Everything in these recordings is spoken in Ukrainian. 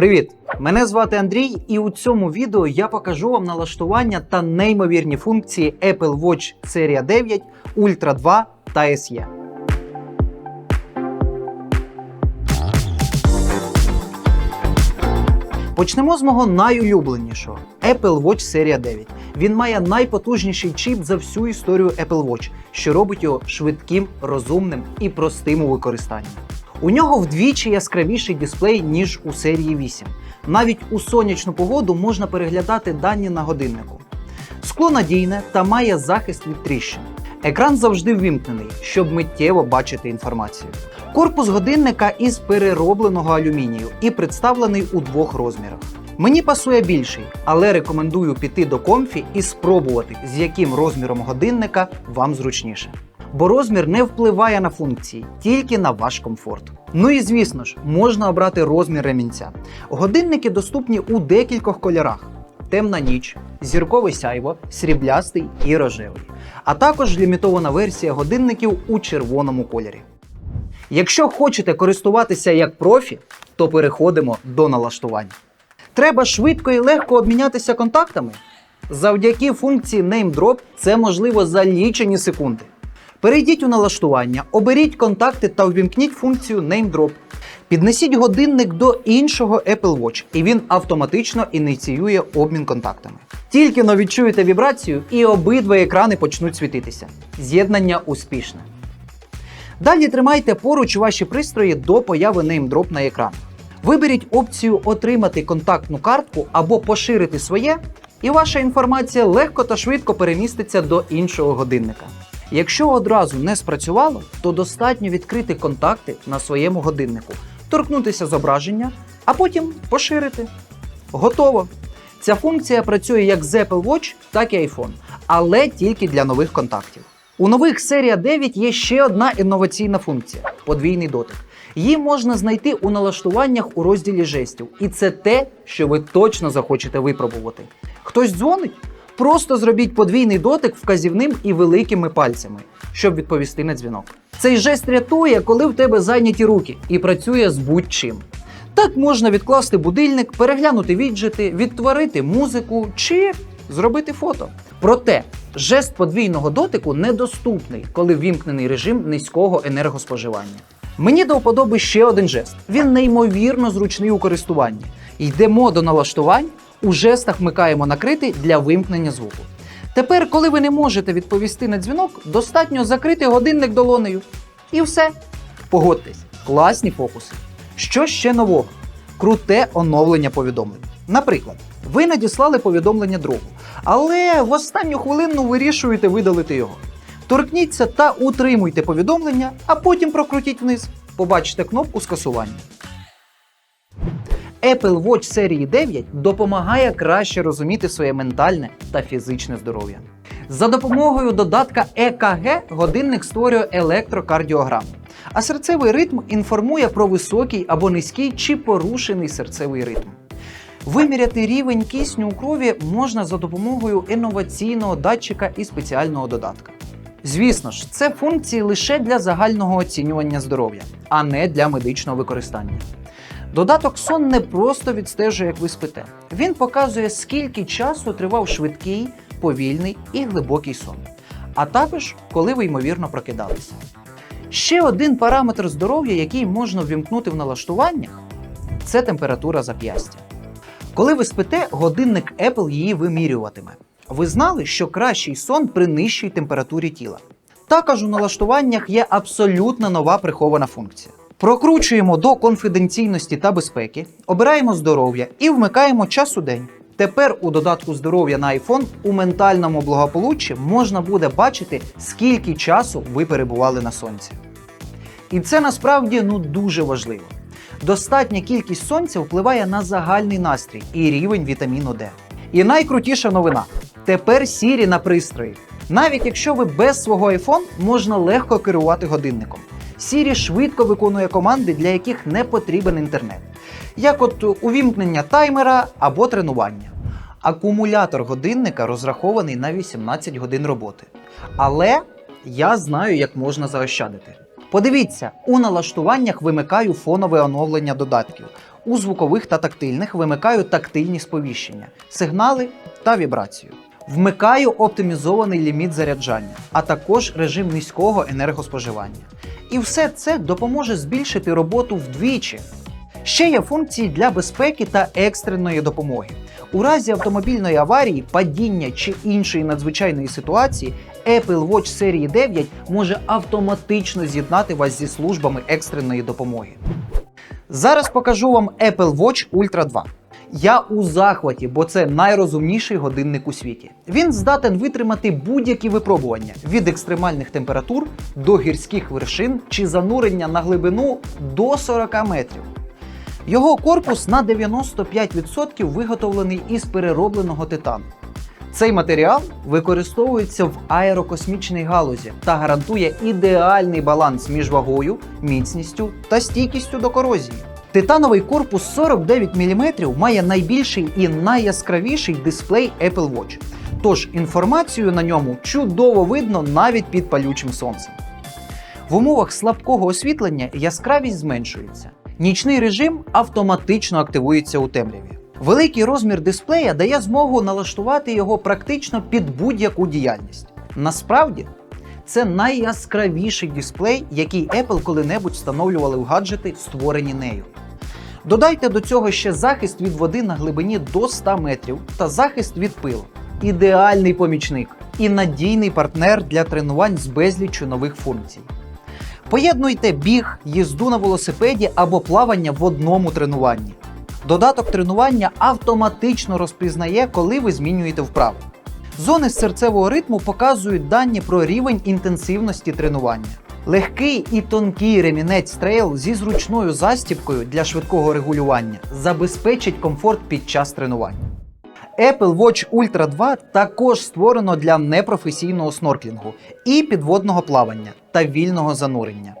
Привіт! Мене звати Андрій, і у цьому відео я покажу вам налаштування та неймовірні функції Apple Watch серія 9, Ultra 2 та SE. Почнемо з мого найулюбленішого Apple Watch серія 9. Він має найпотужніший чіп за всю історію Apple Watch, що робить його швидким, розумним і простим у використанні. У нього вдвічі яскравіший дисплей, ніж у серії 8. Навіть у сонячну погоду можна переглядати дані на годиннику. Скло надійне та має захист від тріщин. Екран завжди ввімкнений, щоб миттєво бачити інформацію. Корпус годинника із переробленого алюмінію і представлений у двох розмірах. Мені пасує більший, але рекомендую піти до комфі і спробувати, з яким розміром годинника вам зручніше. Бо розмір не впливає на функції, тільки на ваш комфорт. Ну і звісно ж, можна обрати розмір ремінця. Годинники доступні у декількох кольорах: темна ніч, зіркове сяйво, сріблястий і рожевий. А також лімітована версія годинників у червоному кольорі. Якщо хочете користуватися як профі, то переходимо до налаштувань. Треба швидко і легко обмінятися контактами. Завдяки функції Name Drop це можливо за лічені секунди. Перейдіть у налаштування, оберіть контакти та увімкніть функцію Name Drop. Піднесіть годинник до іншого Apple Watch, і він автоматично ініціює обмін контактами. Тільки но відчуєте вібрацію, і обидва екрани почнуть світитися. З'єднання успішне. Далі тримайте поруч ваші пристрої до появи NameDrop на екранах. Виберіть опцію Отримати контактну картку або поширити своє, і ваша інформація легко та швидко переміститься до іншого годинника. Якщо одразу не спрацювало, то достатньо відкрити контакти на своєму годиннику, торкнутися зображення, а потім поширити. Готово! Ця функція працює як з Apple Watch, так і iPhone, але тільки для нових контактів. У нових серія 9 є ще одна інноваційна функція подвійний дотик. Її можна знайти у налаштуваннях у розділі жестів, і це те, що ви точно захочете випробувати. Хтось дзвонить? Просто зробіть подвійний дотик вказівним і великими пальцями, щоб відповісти на дзвінок. Цей жест рятує, коли в тебе зайняті руки і працює з будь-чим. Так можна відкласти будильник, переглянути віджити, відтворити музику чи зробити фото. Проте жест подвійного дотику недоступний, коли ввімкнений режим низького енергоспоживання. Мені до вподоби ще один жест. Він неймовірно зручний у користуванні. Йдемо до налаштувань, у жестах вмикаємо накрити для вимкнення звуку. Тепер, коли ви не можете відповісти на дзвінок, достатньо закрити годинник долонею. І все. Погодьтесь, класні фокуси. Що ще нового? Круте оновлення повідомлень. Наприклад, ви надіслали повідомлення другу, але в останню хвилину вирішуєте видалити його. Торкніться та утримуйте повідомлення, а потім прокрутіть вниз. Побачите кнопку скасування. Apple Watch серії 9 допомагає краще розуміти своє ментальне та фізичне здоров'я. За допомогою додатка EKG годинник створює електрокардіограму, а серцевий ритм інформує про високий або низький чи порушений серцевий ритм. Виміряти рівень кисню у крові можна за допомогою інноваційного датчика і спеціального додатка. Звісно ж, це функції лише для загального оцінювання здоров'я, а не для медичного використання. Додаток сон не просто відстежує, як ви спите. Він показує, скільки часу тривав швидкий, повільний і глибокий сон, а також коли ви ймовірно прокидалися. Ще один параметр здоров'я, який можна ввімкнути в налаштуваннях, це температура зап'ястя. Коли ви спите, годинник Apple її вимірюватиме. Ви знали, що кращий сон при нижчій температурі тіла. Також у налаштуваннях є абсолютно нова прихована функція. Прокручуємо до конфіденційності та безпеки, обираємо здоров'я і вмикаємо час у день. Тепер у додатку здоров'я на iPhone у ментальному благополуччі можна буде бачити, скільки часу ви перебували на сонці. І це насправді ну дуже важливо. Достатня кількість сонця впливає на загальний настрій і рівень вітаміну D. І найкрутіша новина: тепер сірі на пристрої. Навіть якщо ви без свого iPhone, можна легко керувати годинником. Siri швидко виконує команди, для яких не потрібен інтернет, як от увімкнення таймера або тренування. Акумулятор годинника розрахований на 18 годин роботи. Але я знаю, як можна заощадити. Подивіться, у налаштуваннях вимикаю фонове оновлення додатків. у звукових та тактильних вимикаю тактильні сповіщення, сигнали та вібрацію. Вмикаю оптимізований ліміт заряджання, а також режим низького енергоспоживання. І все це допоможе збільшити роботу вдвічі. Ще є функції для безпеки та екстреної допомоги. У разі автомобільної аварії, падіння чи іншої надзвичайної ситуації Apple Watch серії 9 може автоматично з'єднати вас зі службами екстреної допомоги. Зараз покажу вам Apple Watch Ultra 2. Я у захваті, бо це найрозумніший годинник у світі. Він здатен витримати будь-які випробування від екстремальних температур до гірських вершин чи занурення на глибину до 40 метрів. Його корпус на 95% виготовлений із переробленого титану. Цей матеріал використовується в аерокосмічній галузі та гарантує ідеальний баланс між вагою, міцністю та стійкістю до корозії. Титановий корпус 49 мм має найбільший і найяскравіший дисплей Apple Watch. Тож інформацію на ньому чудово видно навіть під палючим сонцем. В умовах слабкого освітлення яскравість зменшується. Нічний режим автоматично активується у темряві. Великий розмір дисплея дає змогу налаштувати його практично під будь-яку діяльність. Насправді, це найяскравіший дисплей, який Apple коли-небудь встановлювали в гаджети, створені нею. Додайте до цього ще захист від води на глибині до 100 метрів та захист від пилу. Ідеальний помічник і надійний партнер для тренувань з безліччю нових функцій. Поєднуйте біг, їзду на велосипеді або плавання в одному тренуванні. Додаток тренування автоматично розпізнає, коли ви змінюєте вправу. Зони серцевого ритму показують дані про рівень інтенсивності тренування. Легкий і тонкий ремінець трейл зі зручною застібкою для швидкого регулювання забезпечить комфорт під час тренувань. Apple Watch Ultra 2 також створено для непрофесійного снорклінгу і підводного плавання та вільного занурення.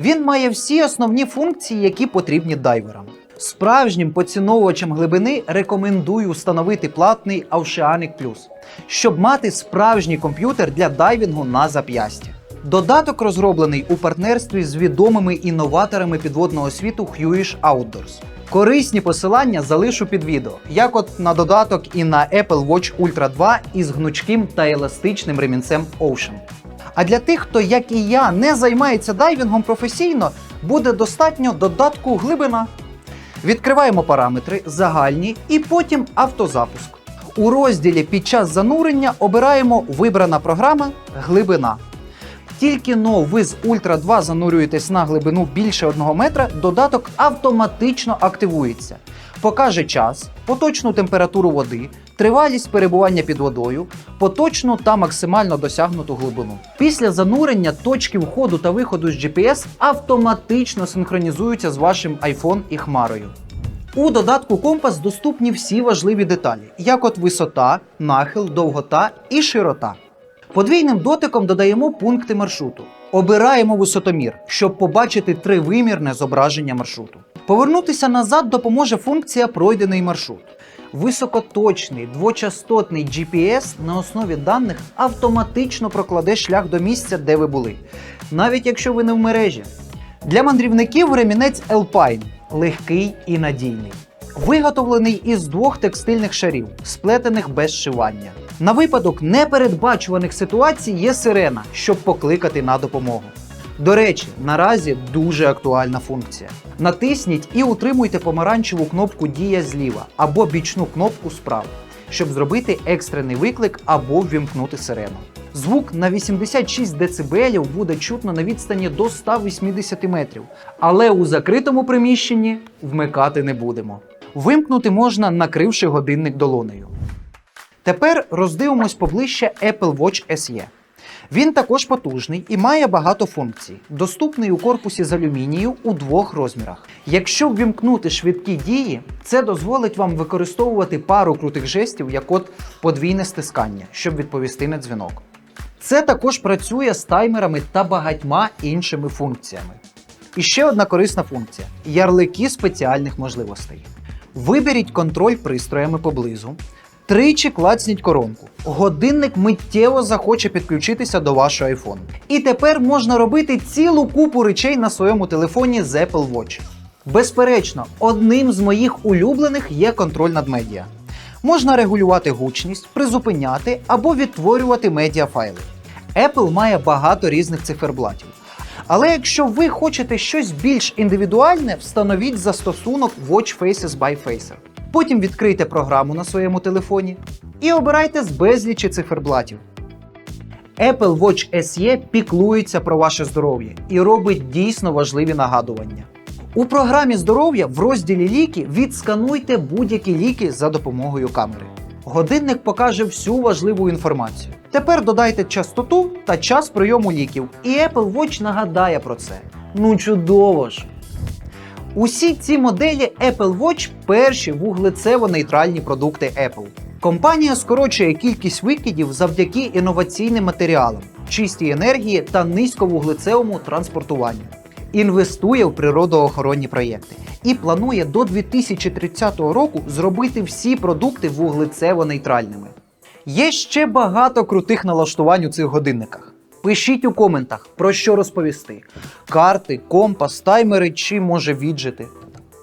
Він має всі основні функції, які потрібні дайверам. Справжнім поціновувачам глибини рекомендую встановити платний Oceanic Plus, щоб мати справжній комп'ютер для дайвінгу на зап'ясті. Додаток розроблений у партнерстві з відомими інноваторами підводного світу Huish Outdoors. Корисні посилання залишу під відео, як от на додаток і на Apple Watch Ultra 2 із гнучким та еластичним ремінцем Ocean. А для тих, хто, як і я, не займається дайвінгом професійно, буде достатньо додатку глибина. Відкриваємо параметри, загальні і потім автозапуск. У розділі під час занурення обираємо вибрана програма глибина. Тільки но ви з Ultra 2 занурюєтесь на глибину більше 1 метра, додаток автоматично активується. Покаже час, поточну температуру води, тривалість перебування під водою, поточну та максимально досягнуту глибину. Після занурення точки входу та виходу з GPS автоматично синхронізуються з вашим iPhone і хмарою. У додатку компас доступні всі важливі деталі, як от висота, нахил, довгота і широта. Подвійним дотиком додаємо пункти маршруту. Обираємо висотомір, щоб побачити тривимірне зображення маршруту. Повернутися назад допоможе функція пройдений маршрут. Високоточний двочастотний GPS на основі даних автоматично прокладе шлях до місця, де ви були, навіть якщо ви не в мережі. Для мандрівників ремінець Alpine легкий і надійний. Виготовлений із двох текстильних шарів, сплетених без шивання. На випадок непередбачуваних ситуацій є сирена, щоб покликати на допомогу. До речі, наразі дуже актуальна функція. Натисніть і утримуйте помаранчеву кнопку Дія зліва або бічну кнопку справа, щоб зробити екстрений виклик або ввімкнути сирену. Звук на 86 дБ буде чутно на відстані до 180 метрів, але у закритому приміщенні вмикати не будемо. Вимкнути можна, накривши годинник долонею. Тепер роздивимось поближче Apple Watch SE. Він також потужний і має багато функцій, доступний у корпусі з алюмінію у двох розмірах. Якщо ввімкнути швидкі дії, це дозволить вам використовувати пару крутих жестів, як от подвійне стискання, щоб відповісти на дзвінок. Це також працює з таймерами та багатьма іншими функціями. І ще одна корисна функція ярлики спеціальних можливостей. Виберіть контроль пристроями поблизу, тричі клацніть коронку. Годинник миттєво захоче підключитися до вашого iPhone. І тепер можна робити цілу купу речей на своєму телефоні з Apple Watch. Безперечно, одним з моїх улюблених є контроль над медіа. Можна регулювати гучність, призупиняти або відтворювати медіафайли. Apple має багато різних циферблатів. Але якщо ви хочете щось більш індивідуальне, встановіть застосунок Watch Faces by Facer. Потім відкрийте програму на своєму телефоні і обирайте з безлічі циферблатів. Apple Watch SE піклується про ваше здоров'я і робить дійсно важливі нагадування. У програмі здоров'я в розділі ліки відскануйте будь-які ліки за допомогою камери. Годинник покаже всю важливу інформацію. Тепер додайте частоту та час прийому ліків, і Apple Watch нагадає про це. Ну чудово ж! Усі ці моделі Apple Watch перші вуглецево-нейтральні продукти Apple. Компанія скорочує кількість викидів завдяки інноваційним матеріалам, чистій енергії та низьковуглецевому транспортуванню. Інвестує в природоохоронні проєкти і планує до 2030 року зробити всі продукти вуглецево-нейтральними. Є ще багато крутих налаштувань у цих годинниках. Пишіть у коментах, про що розповісти: карти, компас, таймери чи може віджити.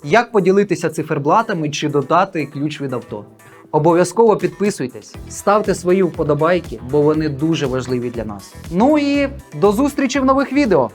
Як поділитися циферблатами чи додати ключ від авто. Обов'язково підписуйтесь, ставте свої вподобайки, бо вони дуже важливі для нас. Ну і до зустрічі в нових відео!